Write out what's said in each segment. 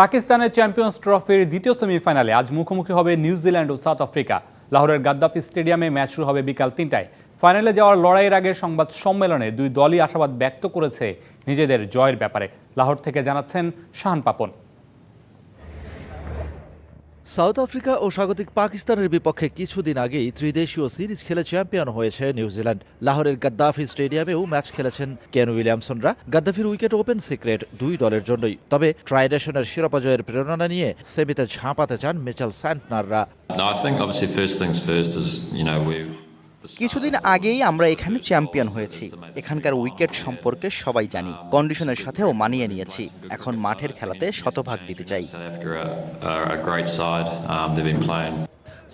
পাকিস্তানের চ্যাম্পিয়ন্স ট্রফির দ্বিতীয় সেমিফাইনালে আজ মুখোমুখি হবে নিউজিল্যান্ড ও সাউথ আফ্রিকা। লাহোরের গাদ্দাফি স্টেডিয়ামে ম্যাচ শুরু হবে বিকাল তিনটায়। ফাইনালে যাওয়ার লড়াইয়ের আগে সংবাদ সম্মেলনে দুই দলই আশাবাদ ব্যক্ত করেছে নিজেদের জয়ের ব্যাপারে। লাহোর থেকে জানাচ্ছেন শাহান পাপন। সাউথ আফ্রিকা ও স্বাগতিক পাকিস্তানের বিপক্ষে কিছুদিন আগেই ত্রিদেশীয় সিরিজ খেলে চ্যাম্পিয়ন হয়েছে নিউজিল্যান্ড। লাহোরের গাদ্দাফি স্টেডিয়ামেও ম্যাচ খেলেছেন কেন উইলিয়ামসনরা। গাদ্দাফির উইকেট ওপেন সিক্রেট দুই দলের জন্যই। তবে ট্রাইডেশনের শিরোপা জয়ের প্রেরণা নিয়ে সেমিতে ঝাঁপাতে চান মিচেল স্যান্টনাররা। কিছুদিন আগেই আমরা এখানে চ্যাম্পিয়ন হয়েছি। এখানকার উইকেট সম্পর্কে সবাই জানি, কন্ডিশনের সাথেও মানিয়ে নিয়েছি। এখন মাঠের খেলাতে শতভাগ দিতে চাই।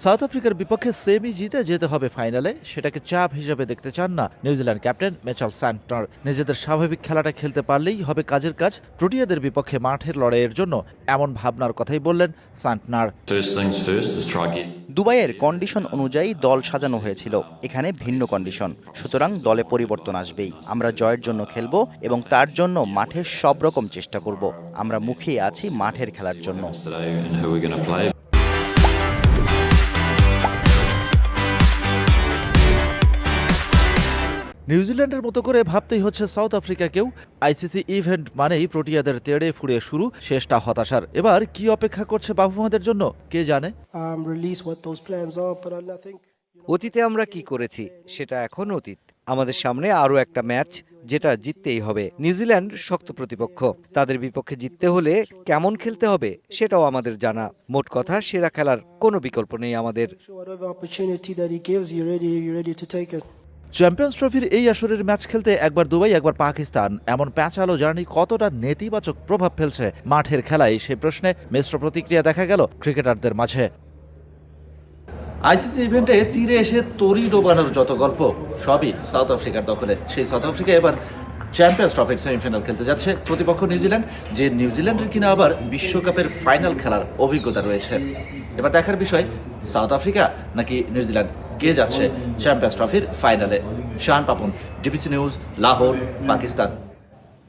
সাউথ আফ্রিকার বিপক্ষে সেমি জিতে যেতে হবে ফাইনালে। সেটাকে চাপ হিসেবে দেখতে চান না নিউজিল্যান্ড ক্যাপ্টেন মেচাল স্যান্টনার। নিজেদের স্বাভাবিক খেলাটা খেলতে পারলেই হবে কাজের কাজ। প্রোটিয়াদের বিপক্ষে মাঠের লড়াইয়ের জন্য এমন ভাবনার কথাই বললেন স্যান্টনার। দুবাইয়ের কন্ডিশন অনুযায়ী দল সাজানো হয়েছিল। এখানে ভিন্ন কন্ডিশন। সুতরাং দলে পরিবর্তন আসবেই। আমরা জয়ের জন্য খেলব এবং তার জন্য মাঠের সব রকম চেষ্টা করব। আমরা মুখিয়ে আছি মাঠের খেলার জন্য। নিউজিল্যান্ডের মতো করে ভাবতেই হচ্ছে সাউথ আফ্রিকাকেও। আইসিসি ইভেন্ট মানেই প্রোটিয়াদের তেড়ে ফুড়ে শুরু শেষটা হতাশার। এবার কি অপেক্ষা করছে বাবুমাদের জন্য কে জানে? Think অতীতে আমরা কি করেছি সেটা এখন অতীত। আমাদের সামনে আরও একটা ম্যাচ যেটা জিততেই হবে। নিউজিল্যান্ড শক্ত প্রতিপক্ষ। তাদের বিপক্ষে জিততে হলে কেমন খেলতে হবে সেটাও আমাদের জানা। মোট কথা সেরা খেলার কোনো বিকল্প নেই আমাদের। চ্যাম্পিয়ন্স ট্রফির এই আসরের ম্যাচ খেলতে একবার দুবাই, একবার পাকিস্তান। এমন প্যাঁচালো জার্নি কতটা নেতিবাচক প্রভাব ফেলছে মাঠের খেলায়, সে প্রশ্নে মিশ্র প্রতিক্রিয়া দেখা গেল ক্রিকেটারদের মাঝে। আইসিসি ইভেন্টে তীরে এসে তরি ডোবানোর যত গল্প, সবই সাউথ আফ্রিকার দখলে। সেই সাউথ আফ্রিকা এবার চ্যাম্পিয়ন্স ট্রফির সেমিফাইনাল খেলতে যাচ্ছে। প্রতিপক্ষ নিউজিল্যান্ড, যে নিউজিল্যান্ডের কিনা আবার বিশ্বকাপের ফাইনাল খেলার অভিজ্ঞতা রয়েছে। এবার দেখার বিষয়, সাউথ আফ্রিকা নাকি নিউজিল্যান্ড? কে যাচ্ছে চ্যাম্পিয়ন্স ট্রফির ফাইনালে। Shahan Papon DBC news Lahore Pakistan.